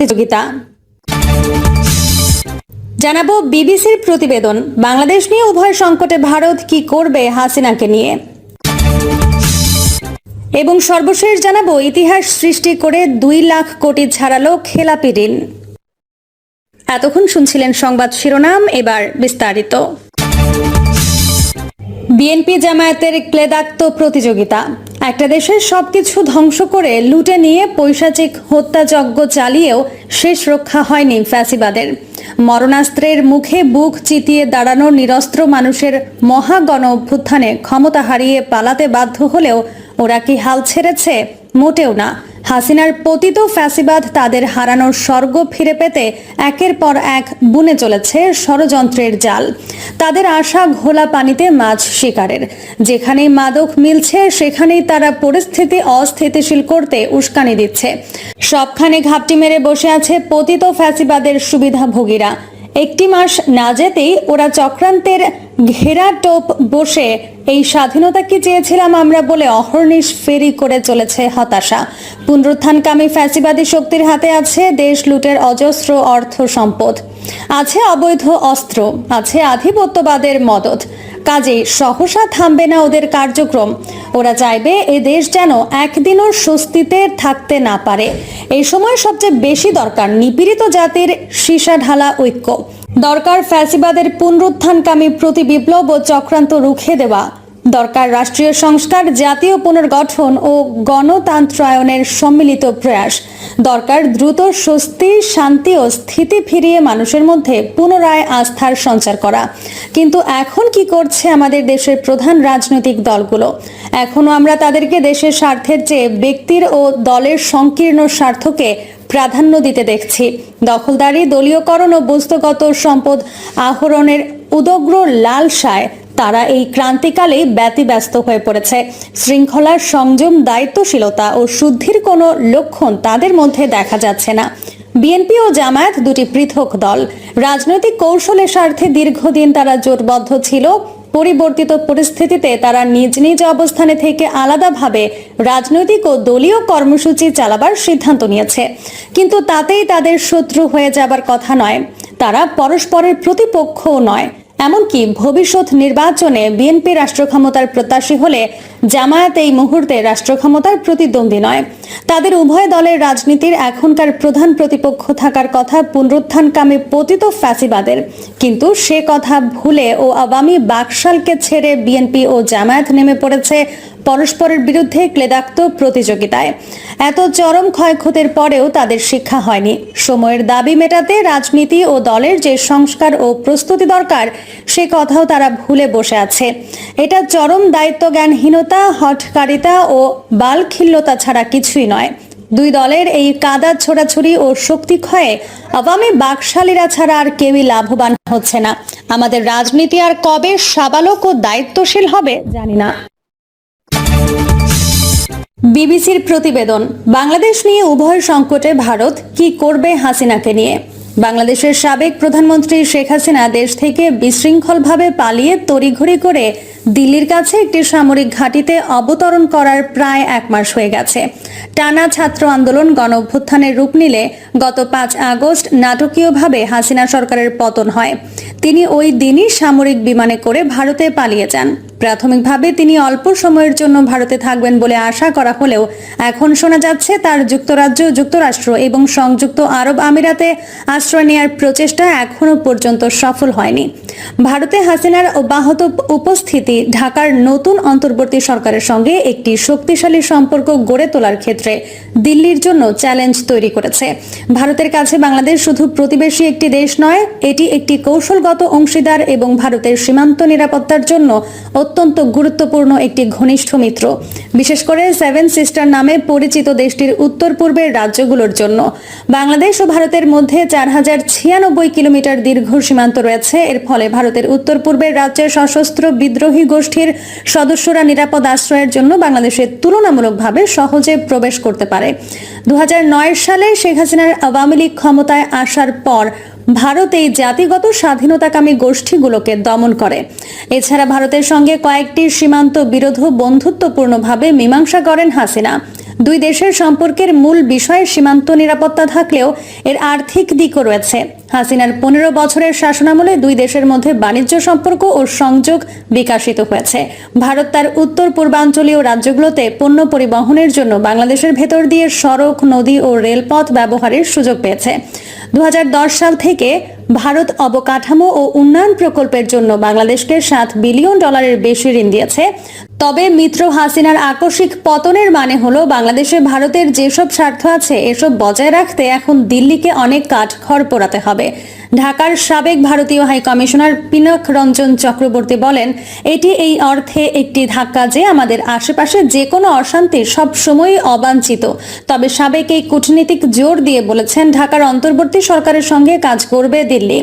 প্রতিযোগিতা। জানাব বিবিসির প্রতিবেদন। বাংলাদেশ নিয়ে উভয় সংকটে ভারত কি করবে হাসিনাকে নিয়ে। এবং সর্বশেষ জানাব ইতিহাস সৃষ্টি করে দুই লাখ কোটি ছাড়ালো খেলাপি ঋণ। এতক্ষণ শুনছিলেন সংবাদ শিরোনাম, এবার বিস্তারিত। বিএনপি জামায়াতের ক্লেদাক্ত প্রতিযোগিতা। একটা দেশের সবকিছু ধ্বংস করে লুটে নিয়ে পৈশাচিক হত্যাযজ্ঞ চালিয়েও শেষ রক্ষা হয়নি ফ্যাসিবাদের। মরণাস্ত্রের মুখে বুক চিতিয়ে দাঁড়ানো নিরস্ত্র মানুষের মহাগণ অভ্যুত্থানে ক্ষমতা হারিয়ে পালাতে বাধ্য হলেও ওরা কি হাল ছেড়েছে মোটেও না। হাসিনার পতিত ফ্যাসিবাদ তাদের হারানোর স্বর্গ ফিরে পেতে একের পর এক বুনে চলেছে ষড়যন্ত্রের জাল। তাদের আশা ঘোলা পানিতে মাছ শিকারের। যেখানেই মাদক মিলছে, সেখানেই তারা পরিস্থিতি অস্থিতিশীল করতে উস্কানি দিচ্ছে। সবখানে ঘাপটি মেরে বসে আছে পতিত ফ্যাসিবাদের সুবিধাভোগীরা। একটি মাস না যেতেই ওরা চক্রান্তের ঘেরা টোপ বসে এই স্বাধীনতা কি চেয়েছিলাম আমরা বলে অহর্নিশ ফেরি করে চলেছে হতাশা। পুনরুত্থানকামী ফ্যাসিবাদী শক্তির হাতে আছে দেশ লুটের অজস্র অর্থ সম্পদ। আছে অবৈধ অস্ত্র, আছে আধিপত্যবাদের মদত। কাজেই সহসা থামবে না ওদের কার্যক্রম। ওরা চাইবে এ দেশ যেন একদিনও স্বস্তিতে থাকতে না পারে। এই সময় সবচেয়ে বেশি দরকার নিপীড়িত জাতির সীসা ঢালা ঐক্য। দরকার ফ্যাসিবাদের পুনরুত্থানকামী প্রতি বিপ্লব ও চক্রান্ত রুখে দেওয়া। দরকার রাষ্ট্রীয় সংস্কার, জাতীয় পুনর্গঠন ও গণতান্ত্রায়নের সম্মিলিত প্রয়াস। দরকার দ্রুত স্বস্তি, শান্তি ও স্থিতি ফিরিয়ে মানুষের মধ্যে পুনরায় আস্থার সঞ্চার করা। কিন্তু এখন কি করছে আমাদের দেশের প্রধান রাজনৈতিক দলগুলো? এখনও আমরা তাদেরকে দেশের স্বার্থের চেয়ে ব্যক্তির ও দলের সংকীর্ণ স্বার্থকে প্রাধান্য দিতে দেখছি। দখলদারি, দলীয়করণ ও বস্তুগত সম্পদ আহরণের উদগ্র লালসায় তারা এই ক্রান্তিকালেই ব্যতিব্যস্ত হয়ে পড়েছে। শৃঙ্খলার সংযম, দায়িত্বশীলতা ও শুদ্ধির কোনো লক্ষণ তাদের মধ্যে দেখা যাচ্ছে না। বিএনপি ও জামায়াত দুটি পৃথক দল। রাজনৈতিক কৌশলের স্বার্থে দীর্ঘদিন তারা জোটবদ্ধ ছিল। পরিবর্তিত পরিস্থিতিতে তারা নিজ নিজ অবস্থানে থেকে আলাদাভাবে রাজনৈতিক ও দলীয় কর্মসূচি চালাবার সিদ্ধান্ত নিয়েছে। কিন্তু তাতেই তাদের শত্রু হয়ে যাবার কথা নয়। তারা পরস্পরের প্রতিপক্ষও নয়। এমনকি ভবিষ্যৎ নির্বাচনে বিএনপি রাষ্ট্রক্ষমতার প্রত্যাশী হলে জামায়াত এই মুহূর্তে রাষ্ট্রক্ষমতার প্রতিদ্বন্দ্বী নয়। তাদের উভয় দলের রাজনীতির এখনকার প্রধান প্রতিপক্ষ থাকার কথা পুনরুত্থানকামী পতিত ফ্যাসিবাদের। কিন্তু সে কথা ভুলে ও আওয়ামী বাকশালকে ছেড়ে বিএনপি ও জামায়াত নেমে পড়েছে পরস্পরের বিরুদ্ধে ক্লেদাক্ত প্রতিযোগিতায়। এত চরম ক্ষয়ক্ষতির পরেও তাদের শিক্ষা হয়নি। সময়ের দাবি মেটাতে রাজনীতি ও দলের যে সংস্কার ও প্রস্তুতি দরকার, সে কথাও তারা ভুলে বসে আছে। এটা চরম দায়িত্ব জ্ঞানহীনতা হঠকারিতা ও বালখিল্যতা ছাড়া কিছুই নয়। দুই দলের এই কাদা ছোড়াছুড়ি ও শক্তি ক্ষয়ে আওয়ামী বাকশালীরা ছাড়া আর কেউই লাভবান হচ্ছে না। আমাদের রাজনীতি আর কবে সাবালক ও দায়িত্বশীল হবে জানি না। বিবিসির প্রতিবেদন, বাংলাদেশ নিয়ে উভয় সংকটে ভারত কি করবে হাসিনাকে নিয়ে? বাংলাদেশের সাবেক প্রধানমন্ত্রী শেখ হাসিনা দেশ থেকে বিশৃঙ্খলভাবে পালিয়ে তড়িঘড়ি করে দিল্লির কাছে একটি সামরিক ঘাঁটিতে অবতরণ করার প্রায় এক মাস হয়ে গেছে। টানা ছাত্র আন্দোলন গণ অভ্যুত্থানের রূপ নিলে গত পাঁচ আগস্ট নাটকীয়ভাবে হাসিনা সরকারের পতন হয়। তিনি ওই দিনই সামরিক বিমানে করে ভারতে পালিয়ে যান। প্রাথমিকভাবে তিনি অল্প সময়ের জন্য ভারতে থাকবেন বলে আশা করা হলেও এখন শোনা যাচ্ছে তার যুক্তরাজ্য, যুক্তরাষ্ট্র এবং সংযুক্ত আরব আমিরাতে আশ্রয় নেওয়ার প্রচেষ্টা এখনও পর্যন্ত সফল হয়নি। ভারতে হাসিনার অব্যাহত উপস্থিতি ঢাকার নতুন অন্তর্বর্তী সরকারের সঙ্গে একটি শক্তিশালী সম্পর্ক গড়ে তোলার ক্ষেত্রে দিল্লির জন্য চ্যালেঞ্জ তৈরি করেছে। ভারতের কাছে বাংলাদেশ শুধু প্রতিবেশী একটি দেশ নয়, এটি একটি কৌশলগত অংশীদার এবং ভারতের সীমান্ত নিরাপত্তার জন্য অত্যন্ত গুরুত্বপূর্ণ একটি ঘনিষ্ঠ মিত্র। বিশেষ করে সেভেন সিস্টার নামে পরিচিত দেশটির উত্তর পূর্বের রাজ্যগুলোর জন্য। বাংলাদেশ ও ভারতের মধ্যে চার হাজার ছিয়ানব্বই কিলোমিটার দীর্ঘ সীমান্ত রয়েছে। এর ফলে ভারতের উত্তর পূর্বের রাজ্যের সশস্ত্র বিদ্রোহী গোষ্ঠীর সদস্যরা নিরাপদ আশ্রয়ের জন্য বাংলাদেশে তুলনামূলকভাবে সহজে প্রবেশ করতে পারে। দু হাজার নয় সালে শেখ হাসিনার আওয়ামী লীগ ক্ষমতায় আসার পর ভারত এই জাতিগত স্বাধীনতাকামী গোষ্ঠীগুলোকে দমন করে। এছাড়া ভারতের সঙ্গে কয়েকটি সীমান্ত বিরোধ বন্ধুত্বপূর্ণভাবে মীমাংসা করেন হাসিনা। দুই দেশের সম্পর্কের মূল বিষয় সীমান্ত নিরাপত্তা থাকলেও এর আর্থিক দিকও রয়েছে। হাসিনার পনেরো বছরের শাসনামলে দুই দেশের মধ্যে বাণিজ্য সম্পর্ক ও সংযোগ বিকাশিত হয়েছে। ভারত তার উত্তর পূর্বাঞ্চলীয় রাজ্যগুলোতে পণ্য পরিবহনের জন্য বাংলাদেশের ভেতর দিয়ে সড়ক, নদী ও রেলপথ ব্যবহারের সুযোগ পেয়েছে। দু হাজার দশ সাল থেকে ভারত অবকাঠামো ও উন্নয়ন প্রকল্পের জন্য বাংলাদেশকে সাত বিলিয়ন ডলারের বেশি ঋণ দিয়েছে। তবে মিত্র হাসিনার আকস্মিক পতনের মানে হলো বাংলাদেশে ভারতের যেসব স্বার্থ আছে, এসব বজায় রাখতে এখন দিল্লিকে অনেক কাঠ খড় পোড়াতে হবে। ঢাকার সাবেক ভারতীয় হাই কমিশনার পিনক রঞ্জন চক্রবর্তী বলেন, এটি এই অর্থে একটি ধাক্কা যে আমাদের আশেপাশে যে কোনো অশান্তি সব সময়ই অবাঞ্ছিত। তবে সাবেক এই কূটনীতিক জোর দিয়ে বলেছেন, ঢাকার অন্তর্বর্তী সরকারের সঙ্গে কাজ করবে দিল্লি।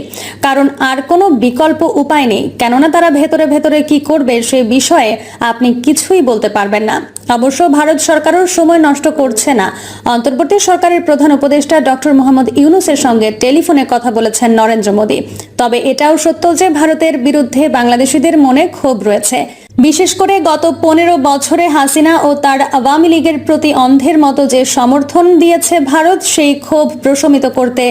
কারণ আর কোনো বিকল্প উপায় নেই। কেননা তারা ভেতরে ভেতরে কি করবে সে বিষয়ে আপনি কিছুই বলতে পারবেন না। অবশ্য ভারত সরকারও সময় নষ্ট করছে না। অন্তর্বর্তী সরকারের প্রধান উপদেষ্টা ডক্টর মোহাম্মদ ইউনুসের সঙ্গে টেলিফোনে কথা বলেছেন নরেন্দ্র মোদী। তবে এটাও সত্য যে ভারতের বিরুদ্ধে বাংলাদেশিদের মনে ক্ষোভ রয়েছে। বিশেষ করে গত পনেরো বছরে হাসিনা ও তার আওয়ামী লীগের প্রতি অন্ধের মতো যে সমর্থন দিয়েছে ভারত, সেই ক্ষোভ প্রশমিত করতে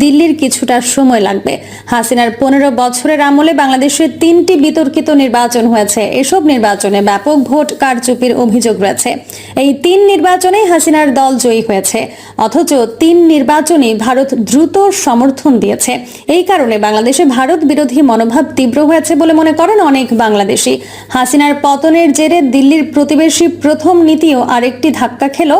দিল্লির কিছুটা সময় লাগবে। হাসিনার পনেরো বছরের আমলে বাংলাদেশে তিনটি বিতর্কিত নির্বাচন হয়েছে। এসব নির্বাচনে ব্যাপক ভোট কারচুপির অভিযোগ রয়েছে। এই তিন নির্বাচনে হাসিনার দল জয়ী হয়েছে। অথচ তিন নির্বাচনই ভারত দ্রুত সমর্থন দিয়েছে। এই কারণে বাংলাদেশে ভারত বিরোধী মনোভাব তীব্র হয়েছে বলে মনে করেন অনেক বাংলাদেশি। হাসিনার পতনের জেরে দিল্লির প্রতিবেশী প্রথম নীতিও আরেকটি ধাক্কা খেল।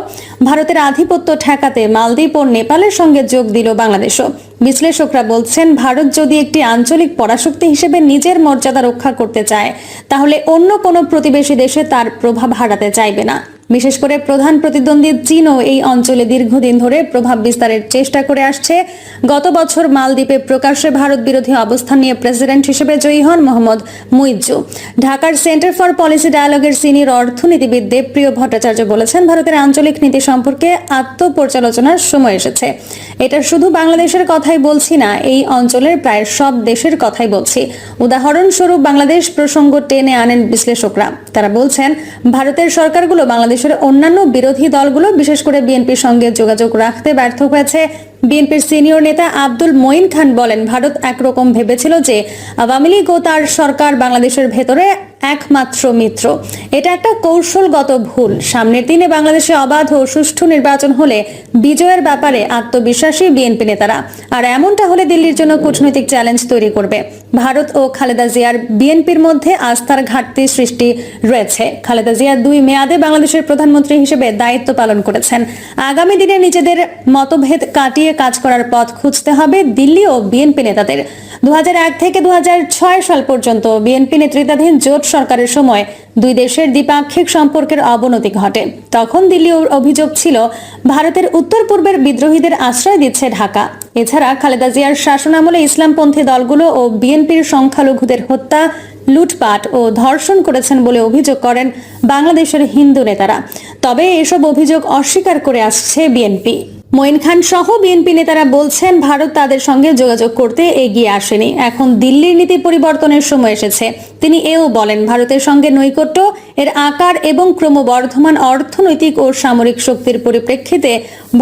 ভারতের আধিপত্য ঠেকাতে মালদ্বীপ ও নেপালের সঙ্গে যোগ দিল বাংলাদেশও। বিশ্লেষকরা বলছেন, ভারত যদি একটি আঞ্চলিক পরাশক্তি হিসেবে নিজের মর্যাদা রক্ষা করতে চায়, তাহলে অন্য কোনো প্রতিবেশী দেশে তার প্রভাব হারাতে চাইবে না। বিশেষ করে প্রধান প্রতিদ্বন্দ্বী চীনও এই অঞ্চলে দীর্ঘদিন ধরে প্রভাব বিস্তারের চেষ্টা করে আসছে। গত বছর মালদ্বীপে প্রকাশ্যে ভারত বিরোধী অবস্থান নিয়ে প্রেসিডেন্ট হিসেবে জয়ী হন মোহাম্মদ মুইজ্জু। ঢাকার সেন্টার ফর পলিসি ডায়ালগের সিনিয়র অর্থনীতিবিদ দেবপ্রিয় ভট্টাচার্য বলেছেন, ভারতের আঞ্চলিক নীতি সম্পর্কে আত্মপর্যালোচনার সময় এসেছে। এটা শুধু বাংলাদেশের কথাই বলছি না, এই অঞ্চলের প্রায় সব দেশের কথাই বলছি। উদাহরণস্বরূপ বাংলাদেশ প্রসঙ্গ টেনে আনেন বিশ্লেষকরা। তারা বলছেন, ভারতের সরকারগুলো বাংলাদেশের অন্যান্য বিরোধী দলগুলো, বিশেষ করে বিএনপির সঙ্গে যোগাযোগ রাখতে ব্যর্থ হয়েছে। বিএনপির সিনিয়র নেতা আব্দুল মঈন খান বলেন, ভারত একরকম ভেবেছিল যে আওয়ামী লীগ ও তার সরকার বাংলাদেশের ভেতরে একমাত্র মিত্র। এটা একটা কৌশলগত ভুল। সামনের দিনে বাংলাদেশে অবাধ ও সুষ্ঠু নির্বাচন হলে বিজয়ের ব্যাপারে আত্মবিশ্বাসী বিএনপি নেতারা। আর এমনটা হলে দিল্লির জন্য কূটনৈতিক চ্যালেঞ্জ তৈরি করবে। ভারত ও খালেদা জিয়ার বিএনপির মধ্যে আস্থার ঘাটতি সৃষ্টি রয়েছে। খালেদা জিয়া দুই মেয়াদে বাংলাদেশের প্রধানমন্ত্রী হিসেবে দায়িত্ব পালন করেছেন। আগামী দিনে নিজেদের মতভেদ কাটিয়ে কাজ করার পথ খুঁজতে হবে দিল্লি ও বিএনপি নেতাদের। দুহাজার এক থেকে দুহাজার ছয় সাল পর্যন্ত বিএনপি নেতৃত্বাধীন জোট সরকারের সময় দুই দেশের দ্বিপাক্ষিক সম্পর্কের অবনতি ঘটে। তখন দিল্লির অভিযোগ ছিল, ভারতের উত্তর পূর্বের বিদ্রোহীদের আশ্রয় দিচ্ছে ঢাকা। এছাড়া খালেদা জিয়ার শাসনামলে ইসলামপন্থী দলগুলো ও বিএনপির সংখ্যালঘুদের হত্যা, লুটপাট ও ধর্ষণ করেছেন বলে অভিযোগ করেন বাংলাদেশের হিন্দু নেতারা। তবে এসব অভিযোগ অস্বীকার করে আসছে বিএনপি। মঈন খান সহ বিএনপি নেতারা বলছেন, ভারত তাদের সঙ্গে যোগাযোগ করতে এগিয়ে আসেনি। এখন দিল্লির নীতি পরিবর্তনের সময় এসেছে। তিনি এও বলেন, ভারতের সঙ্গে নৈকট্য, এর আকার এবং ক্রমবর্ধমান অর্থনৈতিক ও সামরিক শক্তির পরিপ্রেক্ষিতে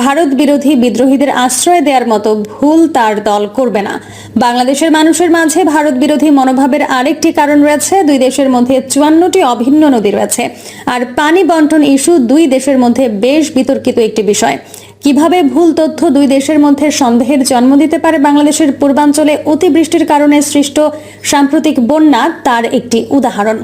ভারত বিরোধী বিদ্রোহীদের আশ্রয় দেওয়ার মতো ভুল তার দল করবে না। বাংলাদেশের মানুষের মাঝে ভারত বিরোধী মনোভাবের আরেকটি কারণ রয়েছে, দুই দেশের মধ্যে চুয়ান্নটি অভিন্ন নদী রয়েছে। আর পানি বন্টন ইস্যু দুই দেশের মধ্যে বেশ বিতর্কিত একটি বিষয়। কীভাবে ভুল তথ্য দুই দেশের মধ্যে সন্দেহের জন্ম দিতে পারে বাংলাদেশের পূর্বাঞ্চলে অতিবৃষ্টির কারণে সৃষ্ট সাম্প্রতিক বন্যা তার একটি উদাহরণ।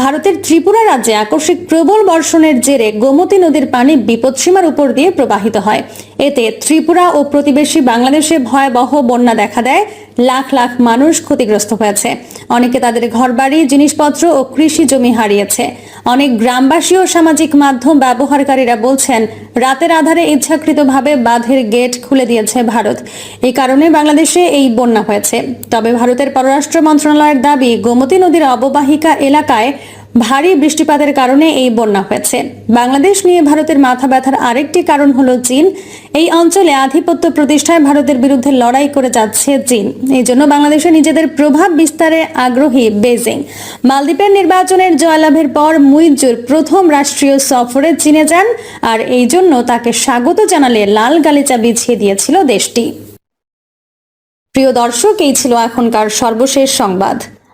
ভারতের ত্রিপুরা রাজ্যে আকস্মিক প্রবল বর্ষণের জেরে গোমতী নদীর পানি বিপদসীমার উপর দিয়ে প্রবাহিত হয়। এতে ত্রিপুরা ও প্রতিবেশী বাংলাদেশে ভয়াবহ বন্যা দেখা দেয়। লাখ লাখ মানুষ ক্ষতিগ্রস্ত হয়েছে। অনেকে তাদের ঘরবাড়ি, জিনিসপত্র ও কৃষি জমি হারিয়েছে। অনেক গ্রামবাসী ও সামাজিক মাধ্যম ব্যবহারকারীরা বলছেন, রাতের আধারে ইচ্ছাকৃতভাবে বাঁধের গেট খুলে দিয়েছে ভারত। এই কারণে বাংলাদেশে এই বন্যা হয়েছে। তবে ভারতের পররাষ্ট্র মন্ত্রণালয়ের দাবি, গোমতী নদীর অববাহিকা এলাকায় ভারী বৃষ্টিপাতের কারণে এই বন্যা হয়েছে। বাংলাদেশ নিয়ে ভারতের মাথা ব্যথার আরেকটি কারণ হলো চীন। এই অঞ্চলে আধিপত্য প্রতিষ্ঠায় ভারতের বিরুদ্ধে লড়াই করে যাচ্ছে চীন। এই জন্য বাংলাদেশে নিজেদের প্রভাব বিস্তারে আগ্রহী বেজিং মালদ্বীপের নির্বাচনের জয়লাভের পর মুইজুর প্রথম রাষ্ট্রীয় সফরে চীনে যান, আর এই জন্য তাকে স্বাগত জানালে লাল গালিচা বিছিয়ে দিয়েছিল দেশটি। প্রিয় দর্শক, এই ছিল এখনকার সর্বশেষ সংবাদ।